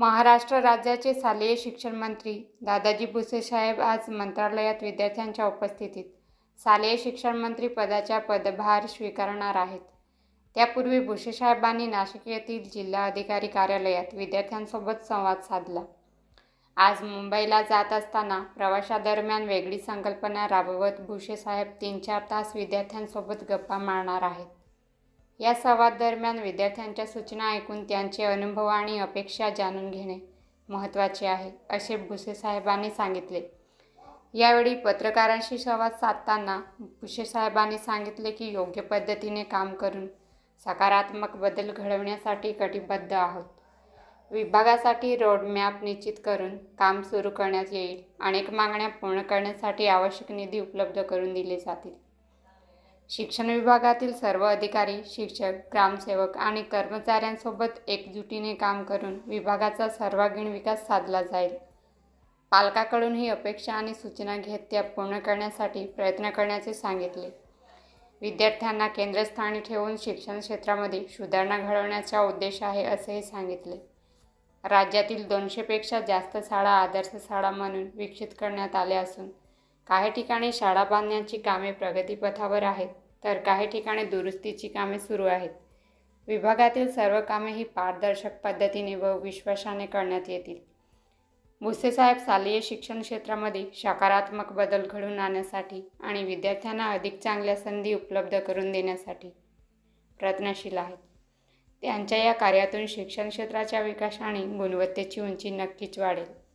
महाराष्ट्र राज्याचे शालेय शिक्षण मंत्री दादाजी भुसे साहेब आज मंत्रालयात विद्यार्थ्यांच्या उपस्थितीत शालेय शिक्षण मंत्री पदाचा पदभार स्वीकारणार आहेत. त्यापूर्वी भुसे साहेबांनी नाशिक येथील जिल्हा अधिकारी कार्यालयात विद्यार्थ्यांसोबत संवाद साधला. आज मुंबईला जात असताना प्रवाशादरम्यान वेगळी संकल्पना राबवत भुसे साहेब तीन चार तास विद्यार्थ्यांसोबत गप्पा मारणार आहेत. या संवाद दरम्यान विद्यार्थ्यांच्या सूचना ऐकून त्यांचे अनुभव आणि अपेक्षा जाणून घेणे महत्त्वाचे आहे असे भुसे साहेबांनी सांगितले. यावेळी पत्रकारांशी संवाद साधताना भुसे साहेबांनी सांगितले की योग्य पद्धतीने काम करून सकारात्मक बदल घडवण्यासाठी कटिबद्ध आहोत. विभागासाठी रोडमॅप निश्चित करून काम सुरू करण्यात येईल. अनेक मागण्या पूर्ण करण्यासाठी आवश्यक निधी उपलब्ध करून दिले जातील. शिक्षण विभागातील सर्व अधिकारी शिक्षक ग्रामसेवक आणि कर्मचाऱ्यांसोबत एकजुटीने काम करून विभागाचा सर्वांगीण विकास साधला जाईल. पालकाकडून ही अपेक्षा आणि सूचना घेत त्या पूर्ण करण्यासाठी प्रयत्न करण्याचे सांगितले. विद्यार्थ्यांना केंद्रस्थानी ठेवून शिक्षण क्षेत्रामध्ये सुधारणा घडवण्याचा उद्देश आहे असेही सांगितले. राज्यातील दोनशेपेक्षा जास्त शाळा आदर्श शाळा म्हणून विकसित करण्यात आल्या असून काही ठिकाणी शाळा बांधण्याची कामे प्रगतीपथावर आहेत तर काही ठिकाणी दुरुस्तीची कामे सुरू आहेत. विभागातील सर्व कामे ही पारदर्शक पद्धतीने व विश्वासाने करण्यात येतील. भुसेसाहेब शालेय शिक्षण क्षेत्रामध्ये सकारात्मक बदल घडवून आणण्यासाठी आणि विद्यार्थ्यांना अधिक चांगल्या संधी उपलब्ध करून देण्यासाठी प्रयत्नशील आहेत. त्यांच्या या कार्यातून शिक्षण क्षेत्राच्या विकास आणि गुणवत्तेची उंची नक्कीच वाढेल.